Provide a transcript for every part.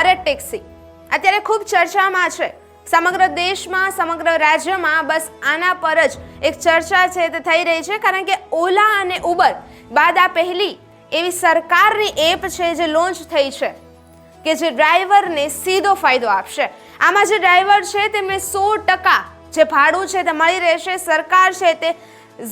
Bharat taxi અત્યારે ખૂબ ચર્ચામાં છે. સમગ્ર દેશમાં, સમગ્ર રાજ્યમાં બસ આના પર જ એક ચર્ચા છે તે થઈ રહી છે. કારણ કે ઓલા અને ઉબર બાદ આ પહેલી એવી સરકારની એપ છે જે લોન્ચ થઈ છે કે જે ડ્રાઈવરને સીધો ફાયદો આપશે. આમાં જે ડ્રાઈવર છે તેમને સો ટકા જે ભાડું છે તે મળી રહેશે. સરકાર છે તે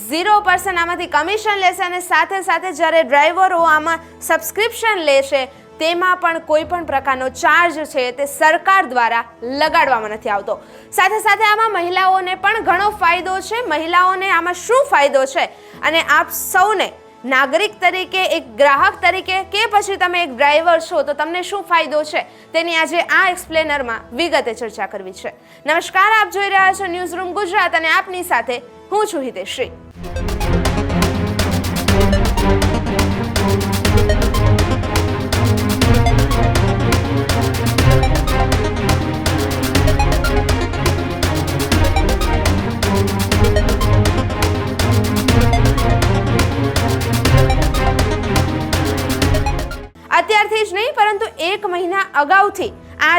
ઝીરો પર્સન્ટ આમાંથી કમિશન લેશે અને સાથે સાથે જ્યારે ડ્રાઈવરો આમાં સબસ્ક્રિપ્શન લેશે તેમાં પણ કોઈ પણ પ્રકારનો ચાર્જ છે તે સરકાર દ્વારા લગાડવામાં નથી આવતો. સાથે સાથે આમાં મહિલાઓને પણ ઘણો ફાયદો છે. મહિલાઓને આમાં શું ફાયદો છે? અને આપ સૌને નાગરિક તરીકે, એક ગ્રાહક તરીકે કે પછી તમે એક ડ્રાઈવર છો, તો તમને શું ફાયદો છે? તેની આજે આ એક્સપ્લેનરમાં વિગતે ચર્ચા કરવી છે. નમસ્કાર, આપ જોઈ રહ્યા છો ન્યૂઝ રૂમ ગુજરાત અને આપની સાથે હું છું હિતેશ્રી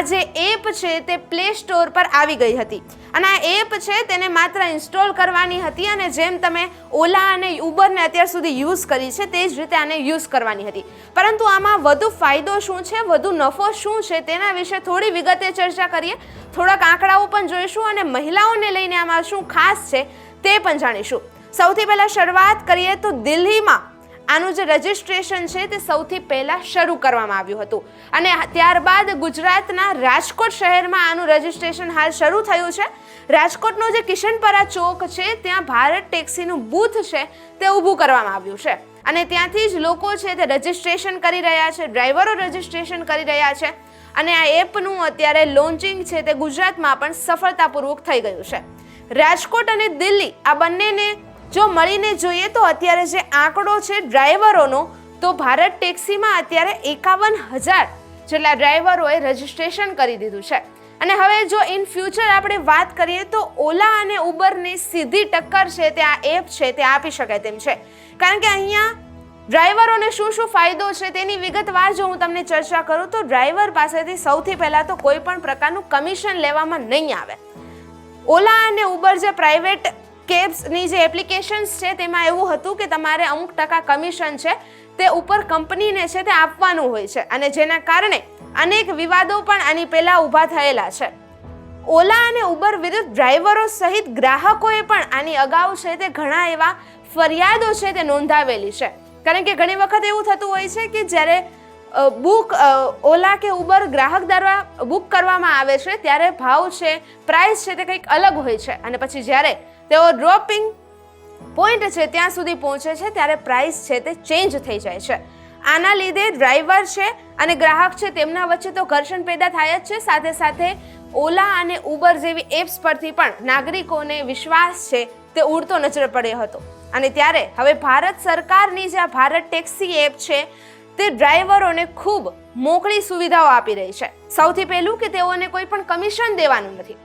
આ જે એપ છે તે પ્લે સ્ટોર પર આવી ગઈ હતી. અને આ એપ છે તેને માત્ર ઇન્સ્ટોલ કરવાની હતી અને જેમ તમે ઓલા અને ઉબરને અત્યાર સુધી યુઝ કરી છે તે જ રીતે આને યુઝ કરવાની હતી. પરંતુ આમાં વધુ ફાયદો શું છે, વધુ નફો શું છે તેના વિશે થોડી વિગતે ચર્ચા કરીએ. થોડાક આંકડાઓ પણ જોઈશું અને મહિલાઓને લઈને આમાં શું ખાસ છે તે પણ જાણીશું. સૌથી પહેલાં શરૂઆત કરીએ તો દિલ્હીમાં આનું જે રજિસ્ટ્રેશન છે તે સૌથી પહેલાં શરૂ કરવામાં આવ્યું હતું. અને ત્યારબાદ ગુજરાતના રાજકોટ શહેરમાં આનું રજિસ્ટ્રેશન હાલ શરૂ થયું છે. રાજકોટનો જે કિશનપરા ચોક છે, ત્યાં ભારત ટેક્સીનું બૂથ છે, તે ઊભું કરવામાં આવ્યું છે. અને ત્યાંથી જ લોકો છે તે રજિસ્ટ્રેશન કરી રહ્યા છે, ડ્રાઈવરો રજિસ્ટ્રેશન કરી રહ્યા છે. અને આ એપનું અત્યારે લોન્ચિંગ છે તે ગુજરાતમાં પણ સફળતાપૂર્વક થઈ ગયું છે. રાજકોટ અને દિલ્હી આ બંનેને જો મળીને જોઈએ તો અત્યારે જે આંકડો છે ડ્રાઈવરોનો, તો ભારત ટેક્સીમાં અત્યારે એકાવન હજાર જેટલા ડ્રાઈવરોએ રજિસ્ટ્રેશન કરી દીધું છે. અને હવે જો ઇન ફ્યુચર આપણે વાત કરીએ તો ઓલા અને ઉબરની સીધી ટક્કર છે તે આ એપ છે તે આપી શકાય તેમ છે. કારણ કે અહીંયા ડ્રાઈવરોને શું શું ફાયદો છે તેની વિગતવાર જો હું તમને ચર્ચા કરું તો ડ્રાઈવર પાસેથી સૌથી પહેલાં તો કોઈ પણ પ્રકારનું કમિશન લેવામાં નહીં આવે. ઓલા અને ઉબર જે પ્રાઇવેટ કેબ્સની જે એપ્લિકેશન્સ છે તેમાં એવું હતું કે તમારે અમુક ટકા કમિશન છે તે ઉપર કંપનીને છે તે આપવાનું હોય છે. અને જેના કારણે અનેક વિવાદો પણ આની પહેલા ઊભા થયેલા છે. ઓલા અને ઉબર વિરુદ્ધ ડ્રાઈવરો સહિત ગ્રાહકોએ પણ આની અગાઉ છે તે ઘણા એવા ફરિયાદો છે તે નોંધાવેલી છે. કારણ કે ઘણી વખત એવું થતું હોય છે કે જ્યારે બુક ઓલા કે ઉબર ગ્રાહક દ્વારા બુક કરવામાં આવે છે, ત્યારે ભાવ છે પ્રાઇસ છે તે કંઈક અલગ હોય છે. અને પછી જ્યારે તેઓ ડ્રોપિંગ પોઈન્ટ છે ત્યાં સુધી પહોંચે છે, ત્યારે પ્રાઇસ છે તે ચેન્જ થઈ જાય છે. આના લીધે ડ્રાઈવર છે અને ગ્રાહક છે તેમના વચ્ચે તો ઘર્ષણ પેદા થાય જ છે, સાથે સાથે ઓલા અને ઉબર જેવી એપ્સ પરથી પણ નાગરિકોને વિશ્વાસ છે તે ઉડતો નજર પડ્યો હતો. અને ત્યારે હવે ભારત સરકારની જે આ ભારત ટેક્સી એપ છે તે ડ્રાઈવરોને ખૂબ મોકળી સુવિધાઓ આપી રહી છે. સૌથી પહેલું કે તેઓને કોઈ પણ કમિશન દેવાનું નથી.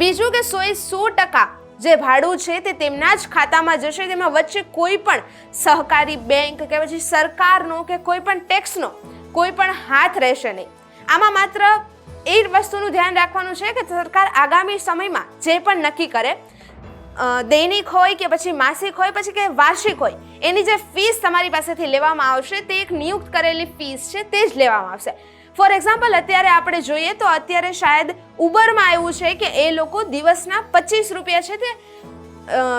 બીજું કે સોએ સો ટકા જે ભાડું છે તે તેમના જ ખાતામાં જશે. તેમાં વચ્ચે કોઈ પણ સહકારી બેંક કે પછી સરકારનો કે કોઈ પણ ટેક્સનો કોઈ પણ હાથ રહેશે નહીં. આમાં માત્ર એ વસ્તુનું ધ્યાન રાખવાનું છે કે સરકાર આગામી સમયમાં જે પણ નક્કી કરે દૈનિક હોય કે પછી માસિક હોય, પછી કે વાર્ષિક હોય એની જે ફીસ તમારી પાસેથી લેવામાં આવશે, તે એક નિયુક્ત કરેલી ફીસ છે, તે જ લેવામાં આવશે. ફોર એક્ઝામ્પલ અત્યારે આપણે જોઈએ તો અત્યારે શાયદ ઉબરમાં એવું છે કે એ લોકો દિવસના પચીસ રૂપિયા છે તે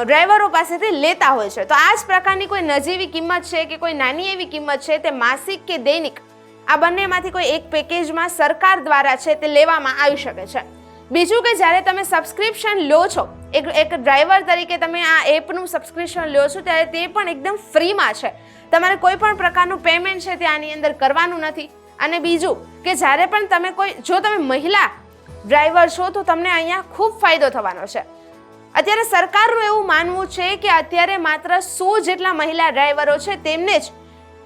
ડ્રાઈવરો પાસેથી લેતા હોય છે. તો આ જ પ્રકારની કોઈ નજીવી કિંમત છે કે કોઈ નાની એવી કિંમત છે તે માસિક કે દૈનિક? આ બંનેમાંથી કોઈ એક પેકેજમાં સરકાર દ્વારા છે તે લેવામાં આવી શકે છે. બીજું કે જ્યારે તમે સબસ્ક્રિપ્શન લો છો એક એક ડ્રાઈવર તરીકે તમે આ એપનું સબસ્ક્રિપ્શન લો છો ત્યારે તે પણ એકદમ ફ્રીમાં છે. તમારે કોઈ પણ પ્રકારનું પેમેન્ટ છે તે આની અંદર કરવાનું નથી. અને બીજું કે જ્યારે પણ તમે કોઈ, જો તમે મહિલા ડ્રાઈવર છો તો તમને અહીંયા ખૂબ ફાયદો થવાનો છે. અત્યારે સરકારનું એવું માનવું છે કે અત્યારે માત્ર સો જેટલા મહિલા ડ્રાઈવરો છે તેમને જ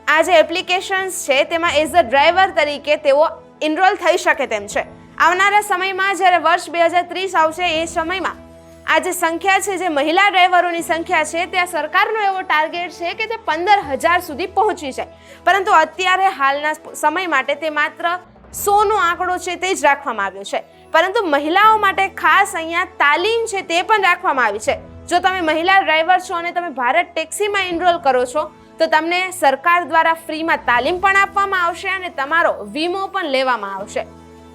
આ જે એપ્લિકેશન્સ છે તેમાં એઝ અ ડ્રાઈવર તરીકે તેઓ ઇનરોલ થઈ શકે તેમ છે. આવનારા સમયમાં જ્યારે વર્ષ બે હજાર ત્રીસ આવશે એ સમયમાં આ જે સંખ્યા છે, જે મહિલા ડ્રાઈવરોની સંખ્યા છે ત્યાં સરકારનો એવો ટાર્ગેટ છે કે તે પંદર હજાર સુધી પહોંચી જાય. પરંતુ અત્યારે હાલના સમય માટે તે માત્ર સોનો આંકડો છે તે જ રાખવામાં આવ્યો છે. પરંતુ મહિલાઓ માટે ખાસ અહીંયા તાલીમ છે તે પણ રાખવામાં આવી છે. જો તમે મહિલા ડ્રાઈવર છો અને તમે ભારત ટેક્સીમાં એનરોલ કરો છો, તો તમને સરકાર દ્વારા ફ્રીમાં તાલીમ પણ આપવામાં આવશે અને તમારો વીમો પણ લેવામાં આવશે.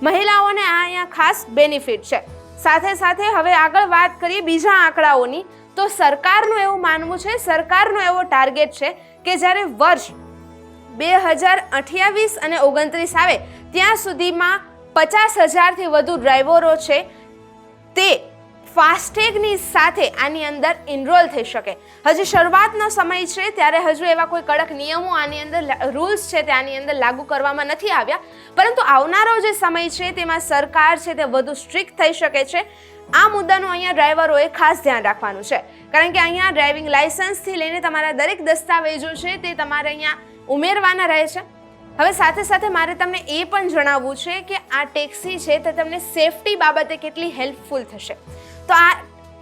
મહિલાઓને આ અહીંયા ખાસ બેનિફિટ છે. સાથે સાથે હવે આગળ વાત કરીએ બીજા આંકડાઓની. તો સરકારનું એવું માનવું છે, સરકારનો એવો ટાર્ગેટ છે કે જ્યારે વર્ષ બે હજાર અઠ્યાવીસ અને ઓગણત્રીસ આવે, ત્યાં સુધીમાં પચાસ હજારથી વધુ ડ્રાઈવરો છે. તે ફાસ્ટેગની સાથે આની અંદર ઇનરોલ થઈ શકે. હજી શરૂઆતનો સમય છે, ત્યારે હજુ એવા કોઈ કડક નિયમો આની અંદર રૂલ્સ છે તે આની અંદર લાગુ કરવામાં નથી આવ્યા. પરંતુ આવનારો જે સમય છે, તેમાં સરકાર છે તે વધુ સ્ટ્રિક્ટ થઈ શકે છે. આ મુદ્દાનું અહીંયા ડ્રાઈવરોએ ખાસ ધ્યાન રાખવાનું છે. કારણ કે અહીંયા ડ્રાઇવિંગ લાઇસન્સથી લઈને તમારા દરેક દસ્તાવેજો છે તે તમારે અહીંયા ઉમેરવાના રહે છે. હવે સાથે સાથે મારે તમને એ પણ જણાવવું છે કે આ ટેક્સી છે તે તમને સેફટી બાબતે કેટલી હેલ્પફુલ થશે. તો આ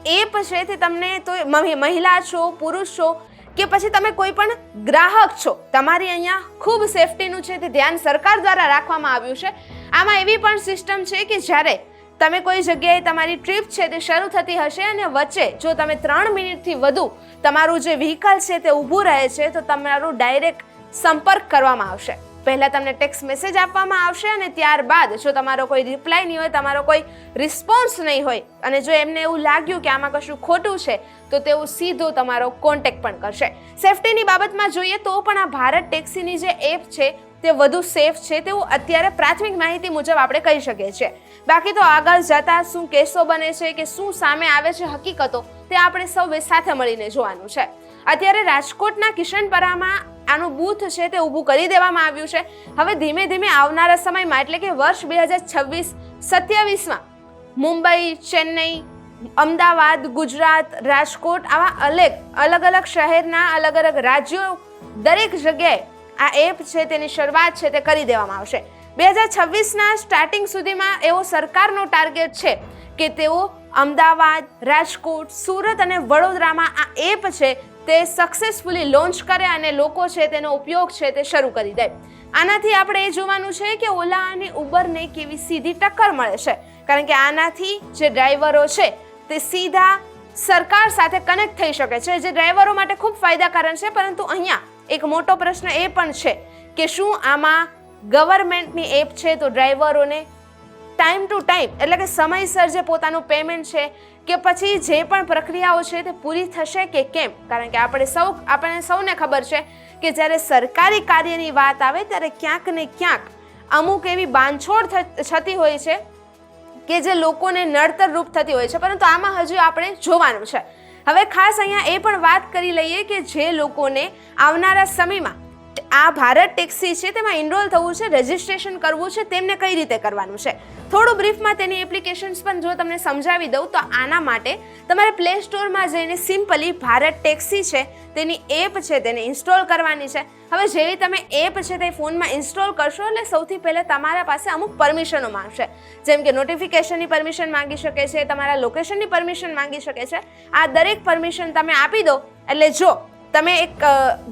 એપ છે તે તમને તો મહિ- મહિલા છો, પુરુષ છો, કે પછી તમે કોઈ પણ ગ્રાહક છો, તમારી અહીંયા ખૂબ સેફટીનું છે તે ધ્યાન સરકાર દ્વારા રાખવામાં આવ્યું છે. આમાં એવી પણ સિસ્ટમ છે કે જ્યારે તમે કોઈ જગ્યાએ તમારી ટ્રીપ છે તે શરૂ થતી હશે અને વચ્ચે જો તમે ત્રણ મિનિટથી વધુ તમારું જે વ્હીકલ છે તે ઊભું રહે છે, તો તમારું ડાયરેક્ટ સંપર્ક કરવામાં આવશે. પહેલાં તમને ટેક્સ્ટ મેસેજ આપવામાં આવશે અને ત્યારબાદ જો તમારો કોઈ રિપ્લાય નહીં હોય, તમારો કોઈ રિસ્પોન્સ નહીં હોય અને જો એમને એવું લાગ્યું કે આમાં કશું ખોટું છે, તો તેઓ સીધો તમારો કોન્ટેક્ટ પણ કરશે. સેફટીની બાબતમાં જોઈએ તો પણ આ ભારત ટેક્સીની જે એપ છે, તે વધુ સેફ છે. તેવું અત્યારે પ્રાથમિક માહિતી મુજબ આપણે કહી શકીએ છીએ. બાકી તો આગળ જતા શું કેસો બને છે કે શું સામે આવે છે હકીકતો, તે આપણે સૌએ સાથે મળીને જોવાનું છે. અત્યારે રાજકોટના કિશનપરામાં આનું બૂથ છે તે ઊભું કરી દેવામાં આવ્યું છે. હવે ધીમે ધીમે આવનારા સમયમાં, એટલે કે વર્ષ બે હજાર છવ્વીસ સત્યાવીસમાં, મુંબઈ, ચેન્નઈ, અમદાવાદ, ગુજરાત, રાજકોટ આવા અલગ અલગ અલગ શહેરના અલગ અલગ રાજ્યો, દરેક જગ્યાએ આ એપ છે તેની શરૂઆત છે તે કરી દેવામાં આવશે. બે હજાર છવ્વીસના સ્ટાર્ટિંગ સુધીમાં એવો સરકારનો ટાર્ગેટ છે કે તેઓ અમદાવાદ, રાજકોટ, સુરત અને વડોદરામાં આ એપ છે તે સક્સેસફુલી લોન્ચ કરે અને લોકો છે તેનો ઉપયોગ છે તે શરૂ કરી દે. આનાથી આપણે એ જોવાનું છે કે ઓલા અને ઉબરને કેવી સીધી ટક્કર મળે છે. કારણ કે આનાથી જે ડ્રાઈવરો છે તે સીધા સરકાર સાથે કનેક્ટ થઈ શકે છે. જે ડ્રાઈવરો માટે ખૂબ ફાયદાકારક છે, પરંતુ અહીંયા એક મોટો પ્રશ્ન એ પણ છે કે શું આમાં ગવર્મેન્ટની એપ છે તો ડ્રાઈવરોને ટાઈમ ટુ ટાઈમ એટલે કે સમયસર જે પોતાનું પેમેન્ટ છે, કે પછી જે પણ પ્રક્રિયાઓ છે તે પૂરી થશે કે કેમ? કારણ કે આપણે સૌ, આપણને સૌને ખબર છે કે જ્યારે સરકારી કાર્યની વાત આવે ત્યારે ક્યાંક ને ક્યાંક અમુક એવી બાંધછોડ થતી હોય છે કે જે લોકોને નડતર રૂપ થતી હોય છે. પરંતુ આમાં હજુ આપણે જોવાનું છે. હવે ખાસ અહીંયા એ પણ વાત કરી લઈએ કે જે લોકોને આવનારા સમયમાં આ ભારત ટેક્સી છે, તેમાં ઇનરોલ થવું છે રજિસ્ટ્રેશન કરવું છે, તેમને કઈ રીતે કરવાનું છે? થોડું બ્રીફમાં તેની એપ્લિકેશન્સ પણ જો તમને સમજાવી દઉં, તો આના માટે તમારે પ્લે સ્ટોરમાં જઈને સિમ્પલી ભારત ટેક્સી છે, તેની એપ છે, તેને ઇન્સ્ટોલ કરવાની છે. હવે જેવી તમે એપ છે, તે ફોનમાં ઇન્સ્ટોલ કરશો, એટલે સૌથી પહેલાં તમારા પાસે અમુક પરમિશનો માંગશે. જેમ કે નોટિફિકેશનની પરમિશન માંગી શકે છે, તમારા લોકેશનની પરમિશન માંગી શકે છે. આ દરેક પરમિશન તમે આપી દો, એટલે જો તમે એક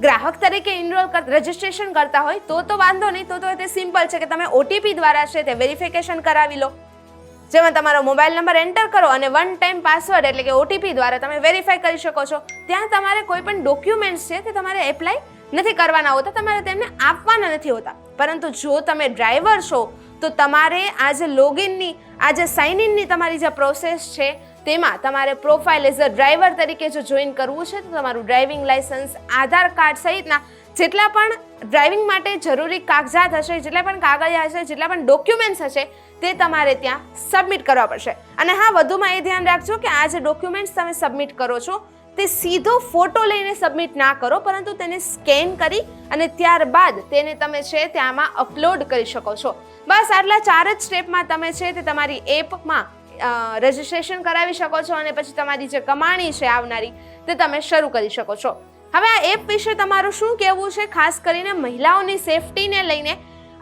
ગ્રાહક તરીકે ઇનરોલ રજિસ્ટ્રેશન કરતા હોય, તો તો વાંધો નહીં, તો તો તે સિમ્પલ છે કે તમે ઓટીપી દ્વારા છે તે વેરિફિકેશન કરાવી લો. જેમાં તમારો મોબાઈલ નંબર એન્ટર કરો અને વન ટાઈમ પાસવર્ડ એટલે કે ઓટીપી દ્વારા તમે વેરીફાઈ કરી શકો છો. ત્યાં તમારે કોઈ પણ ડોક્યુમેન્ટ્સ છે તે તમારે એપ્લાય નથી કરવાના હોતા, તમારે તેમને આપવાના નથી હોતા. પરંતુ જો તમે ડ્રાઈવર છો, તો તમારે આ જે લોગિનની આ જે સાઇન ઇનની તમારી જે પ્રોસેસ છે તેમાં તમારે પ્રોફાઇલ એઝ અ ડ્રાઈવર તરીકે જો જોઈન કરવું છે, તો તમારું ડ્રાઇવિંગ લાઇસન્સ આધાર કાર્ડ સહિતના જેટલા પણ ડ્રાઇવિંગ માટે જરૂરી કાગજાત હશે, જેટલા પણ કાગળિયા હશે, જેટલા પણ ડોક્યુમેન્ટ્સ હશે, તે તમારે ત્યાં સબમિટ કરવા પડશે. અને હા, વધુમાં એ ધ્યાન રાખજો કે આ જે ડોક્યુમેન્ટ્સ તમે સબમિટ કરો છો, તે સીધો ફોટો લઈને સબમિટ ના કરો, પરંતુ તેને સ્કેન કરી અને ત્યારબાદ તેને તમે છે ત્યાંમાં અપલોડ કરી શકો છો. બસ આટલા ચાર જ સ્ટેપમાં તમે છે તે તમારી એપમાં રજિસ્ટ્રેશન કરાવી શકો છો અને પછી તમારી જે કમાણી છે આવનારી, તે તમે શરૂ કરી શકો છો. હવે આ એપ વિશે તમારું શું કહેવું છે? ખાસ કરીને મહિલાઓની સેફટીને લઈને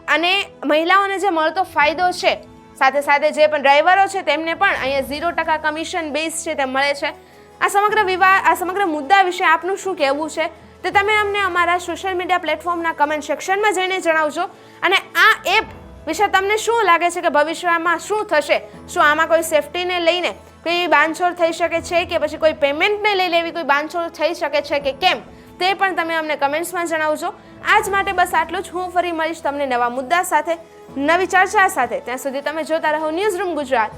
અને મહિલાઓને જે મળતો ફાયદો છે, સાથે સાથે જે પણ ડ્રાઈવરો છે તેમને પણ અહીંયા ઝીરો ટકા કમિશન બેઝ છે તે મળે છે. આ સમગ્ર વિવાદ આ સમગ્ર મુદ્દા વિશે આપનું શું કહેવું છે? તે તમે અમને અમારા સોશિયલ મીડિયા પ્લેટફોર્મના કમેન્ટ સેક્શનમાં જઈને જણાવજો. અને આ એપ વિશે તમને શું લાગે છે કે ભવિષ્યમાં શું થશે? શું આમાં કોઈ સેફટીને લઈને કોઈ બાંધછોડ થઈ શકે છે કે પછી કોઈ પેમેન્ટને લઈને એવી કોઈ બાંધછોડ થઈ શકે છે કે કેમ? તે પણ તમે અમને કમેન્ટ્સમાં જણાવજો. આજ માટે બસ આટલું જ. હું ફરી મળીશ તમને નવા મુદ્દા સાથે, નવી ચર્ચા સાથે. ત્યાં સુધી તમે જોતા રહો ન્યૂઝ રૂમ ગુજરાત.